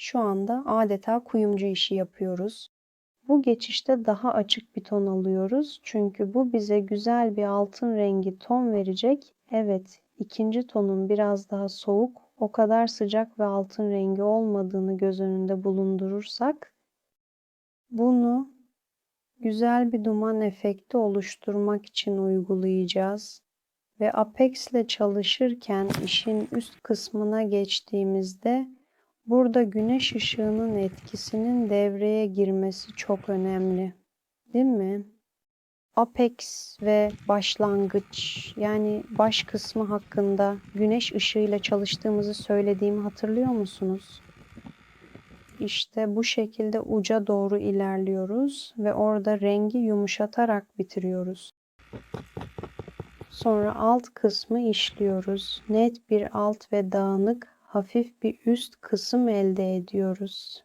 şu anda adeta kuyumcu işi yapıyoruz. Bu geçişte daha açık bir ton alıyoruz. Çünkü bu bize güzel bir altın rengi ton verecek. Evet, ikinci tonun biraz daha soğuk, o kadar sıcak ve altın rengi olmadığını göz önünde bulundurursak bunu güzel bir duman efekti oluşturmak için uygulayacağız. Ve Apex ile çalışırken işin üst kısmına geçtiğimizde burada güneş ışığının etkisinin devreye girmesi çok önemli. Değil mi? Apex ve başlangıç yani baş kısmı hakkında güneş ışığıyla çalıştığımızı söylediğimi hatırlıyor musunuz? İşte bu şekilde uca doğru ilerliyoruz ve orada rengi yumuşatarak bitiriyoruz. Sonra alt kısmı işliyoruz. Net bir alt ve dağınık hafif bir üst kısım elde ediyoruz.